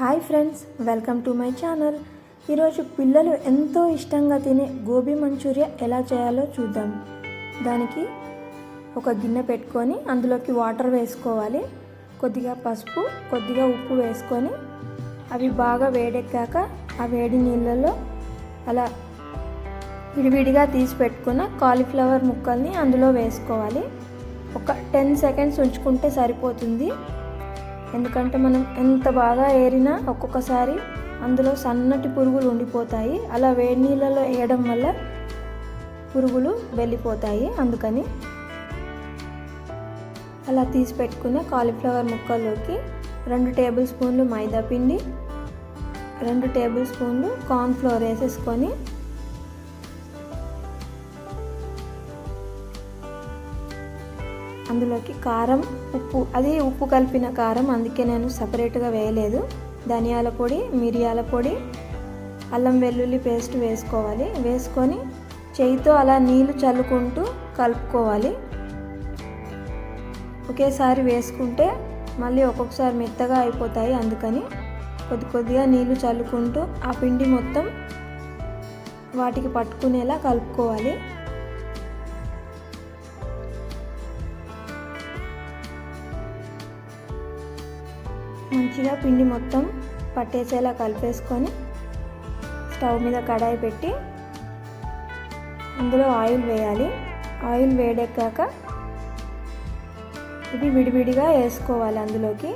Hi friends welcome to my channel. ఈరోజు పిల్లలు ఎంతో ఇష్టంగా తినే గోబీ మంచూరియా ఎలా చేయాలో చూద్దాం. దానికి ఒక గిన్నె పెట్టుకొని అందులోకి వాటర్ వేసుకోవాలి. కొద్దిగా పసుపు కొద్దిగా ఉప్పు వేసుకొని అవి బాగా వేడెక్కాక ఆ వేడి నీళ్ళలో అలా విడివిడిగా తీసి పెట్టుకున్న కాలీఫ్లవర్ ముక్కల్ని అందులో వేసుకోవాలి. ఒక టెన్ సెకండ్స్ ఉంచుకుంటే సరిపోతుంది. ఎందుకంటే మనం ఎంత బాగా ఏరినా ఒక్కొక్కసారి అందులో సన్నటి పురుగులు ఉండిపోతాయి. అలా వేడి నీళ్ళలో వేయడం వల్ల పురుగులు వెళ్ళిపోతాయి. అందుకని అలా తీసి పెట్టుకున్న కాలీఫ్లవర్ ముక్కల్లోకి రెండు టేబుల్ స్పూన్లు మైదా పిండి రెండు టేబుల్ స్పూన్లు కార్న్ ఫ్లోర్ వేసేసుకొని అందులోకి కారం ఉప్పు అది ఉప్పు కలిపిన కారం అందుకే నేను సపరేట్గా వేయలేదు. ధనియాల పొడి మిరియాల పొడి అల్లం వెల్లుల్లి పేస్ట్ వేసుకోవాలి. వేసుకొని చేయితో అలా నీళ్ళు చల్లుకుంటూ కలుపుకోవాలి. ఒకేసారి వేసుకుంటే మళ్ళీ ఒక్కొక్కసారి మెత్తగా అయిపోతాయి అందుకని కొద్ది కొద్దిగా నీళ్ళు చల్లుకుంటూ ఆ పిండి మొత్తం వాటికి పట్టుకునేలా కలుపుకోవాలి. మంచిగా పిండి మొత్తం పట్టేసేలా కలిపేసుకొని స్టవ్ మీద కడాయి పెట్టి అందులో ఆయిల్ వేయాలి. ఆయిల్ వేడెక్కాక ఇది విడివిడిగా వేసుకోవాలి అందులోకి.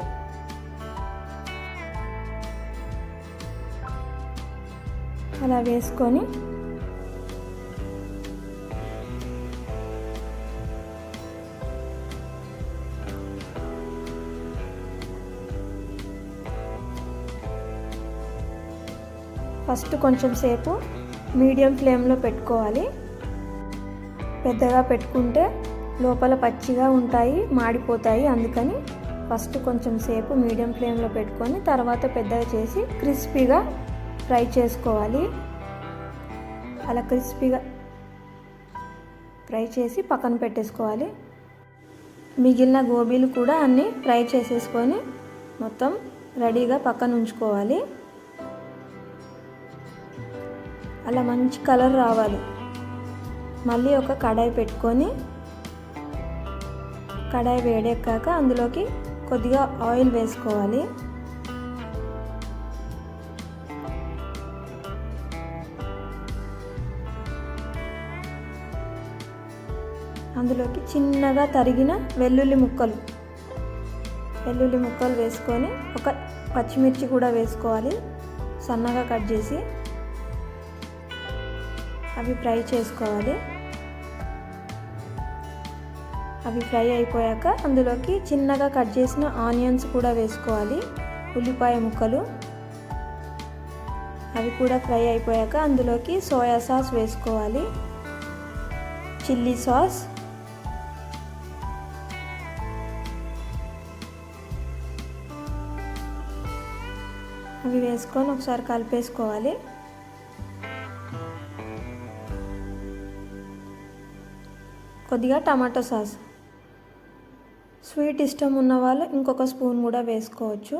అలా వేసుకొని ఫస్ట్ కొంచెం సేపు మీడియం ఫ్లేమ్లో పెట్టుకోవాలి. పెద్దగా పెట్టుకుంటే లోపల పచ్చిగా ఉంటాయి మాడిపోతాయి. అందుకని ఫస్ట్ కొంచెం సేపు మీడియం ఫ్లేమ్లో పెట్టుకొని తర్వాత పెద్దగా చేసి క్రిస్పీగా ఫ్రై చేసుకోవాలి. అలా క్రిస్పీగా ఫ్రై చేసి పక్కన పెట్టేసుకోవాలి. మిగిలిన గోబీలు కూడా అన్నీ ఫ్రై చేసేసుకొని మొత్తం రెడీగా పక్కన ఉంచుకోవాలి. అలా మంచి కలర్ రావాలి. మళ్ళీ ఒక కడాయి పెట్టుకొని కడాయి వేడెక్కాక అందులోకి కొద్దిగా ఆయిల్ వేసుకోవాలి. అందులోకి చిన్నగా తరిగిన వెల్లుల్లి ముక్కలు వెల్లుల్లి ముక్కలు వేసుకొని ఒక పచ్చిమిర్చి కూడా వేసుకోవాలి. సన్నగా కట్ చేసి అవి ఫ్రై చేసుకోవాలి. అవి ఫ్రై అయిపోయాక అందులోకి చిన్నగా కట్ చేసిన ఆనియన్స్ కూడా వేసుకోవాలి. ఉల్లిపాయ ముక్కలు. అవి కూడా ఫ్రై అయిపోయాక అందులోకి సోయా సాస్ వేసుకోవాలి. Chilli sauce. అవి వేసుకొని ఒకసారి కలిపేసుకోవాలి. కొద్దిగా టమాటో సాస్. స్వీట్ ఇష్టం ఉన్న వాళ్ళు ఇంకొక స్పూన్ కూడా వేసుకోవచ్చు.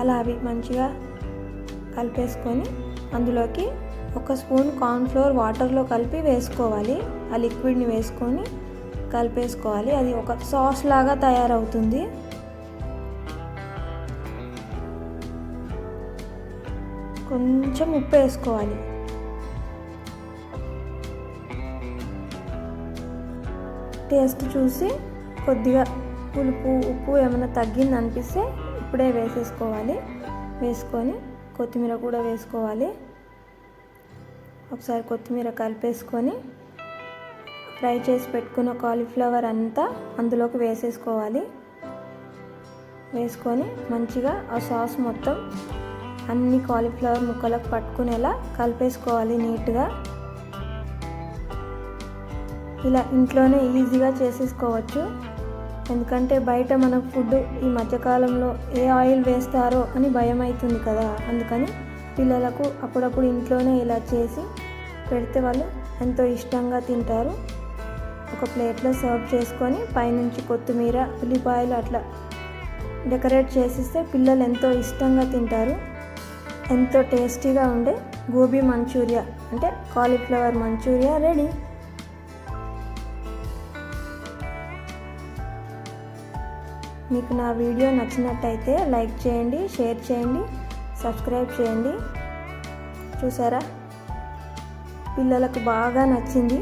అలా అవి మంచిగా కలిపేసుకొని అందులోకి ఒక స్పూన్ కార్న్ఫ్లోర్ వాటర్లో కలిపి వేసుకోవాలి. ఆ లిక్విడ్ని వేసుకొని కలిపేసుకోవాలి. అది ఒక సాస్ లాగా తయారవుతుంది. కొంచెం ఉప్పు వేసుకోవాలి. టేస్ట్ చూసి కొద్దిగా పులుపు ఉప్పు ఏమైనా తగ్గింది అనిపిస్తే ఇప్పుడే వేసేసుకోవాలి. వేసుకొని కొత్తిమీర కూడా వేసుకోవాలి. ఒకసారి కొత్తిమీర కలిపేసుకొని ఫ్రై చేసి పెట్టుకున్న కాలీఫ్లవర్ అంతా అందులోకి వేసేసుకోవాలి. వేసుకొని మంచిగా ఆ సాస్ మొత్తం అన్ని కాలీఫ్లవర్ ముక్కలకు పట్టుకునేలా కలిపేసుకోవాలి నీట్గా. ఇలా ఇంట్లోనే ఈజీగా చేసేసుకోవచ్చు. ఎందుకంటే బయట మనకు ఫుడ్ ఈ మధ్యకాలంలో ఏ ఆయిల్ వేస్తారో అని భయం అవుతుంది కదా. అందుకని పిల్లలకు అప్పుడప్పుడు ఇంట్లోనే ఇలా చేసి పెడితే వాళ్ళు ఎంతో ఇష్టంగా తింటారు. ఒక ప్లేట్లో సర్వ్ చేసుకొని పైనుంచి కొత్తిమీర ఉల్లిపాయలు అట్లా డెకరేట్ చేసిస్తే పిల్లలు ఎంతో ఇష్టంగా తింటారు. ఎంతో టేస్టీగా ఉండే గోబీ మంచూరియా అంటే కాలీఫ్లవర్ మంచూరియా రెడీ. మీకు నా వీడియో నచ్చినట్టయితే లైక్ చేయండి షేర్ చేయండి సబ్స్క్రైబ్ చేయండి. చూసారా? పిల్లలకు బాగా నచ్చింది.